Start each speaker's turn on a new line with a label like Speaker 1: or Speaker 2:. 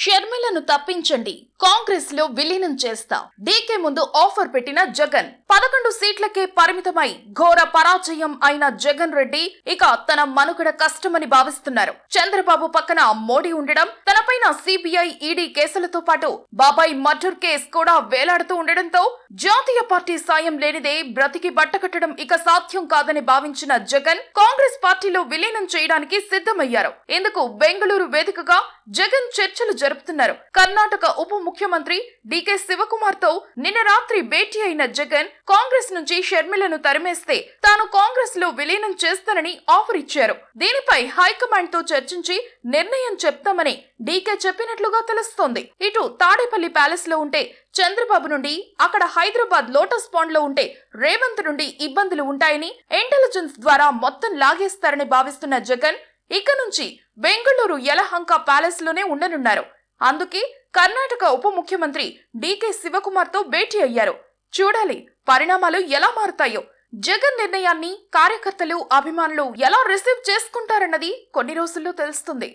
Speaker 1: షర్మిలను తప్పించండి. కాంగ్రెస్లో విలీనం చేస్తా. డీకే ముందు ఆఫర్ పెట్టిన జగన్. పదకొండు సీట్లకే పరిమితమై ఘోర పరాజయం అయిన జగన్ రెడ్డి ఇక తన మనుగడ కష్టమని భావిస్తున్నారు. చంద్రబాబు పక్కన మోడీ ఉండడం తనపైన సిబిఐ ఈడీ కేసులతో పాటు బాబాయ్ మర్డర్ కేసు కూడా వేలాడుతూ ఉండడంతో జాతీయ పార్టీ సాయం లేనిదే బ్రతికి బట్టకట్టడం ఇక సాధ్యం కాదని భావించిన జగన్ కాంగ్రెస్ పార్టీలో విలీనం చేయడానికి సిద్ధమయ్యారు. ఇందుకు బెంగళూరు వేదికగా జగన్ చర్చలు జరుపుతున్నారు. కర్ణాటక ఉప ముఖ్యమంత్రి డికే శివకుమార్తో నిన్న రాత్రి భేటీ అయిన జగన్ కాంగ్రెస్ నుంచి షర్మిలను తరిమేస్తే తాను కాంగ్రెస్లో విలీనం చేస్తానని ఆఫర్ ఇచ్చారు. దీనిపై హైకమాండ్తో చర్చించి నిర్ణయం చెప్తామని డీకే చెప్పినట్లుగా తెలుస్తోంది. ఇటు తాడేపల్లి ప్యాలెస్లో ఉంటే చంద్రబాబు నుండి అక్కడ హైదరాబాద్ లోటస్ పాండ్లో ఉంటే రేవంత్ నుండి ఇబ్బందులు ఉంటాయని ఇంటెలిజెన్స్ ద్వారా మొత్తం లాగేస్తారని భావిస్తున్న జగన్ ఇక నుంచి బెంగళూరు యలహంక ప్యాలెస్లోనే ఉండనున్నారు. అందుకే కర్ణాటక ఉప ముఖ్యమంత్రి డీకే శివకుమార్తో భేటీ అయ్యారు. చూడాలి పరిణామాలు ఎలా మారుతాయో. జగన్ నిర్ణయాన్ని కార్యకర్తలు అభిమానులు ఎలా రిసీవ్ చేసుకుంటారన్నది కొన్ని రోజుల్లో తెలుస్తుంది.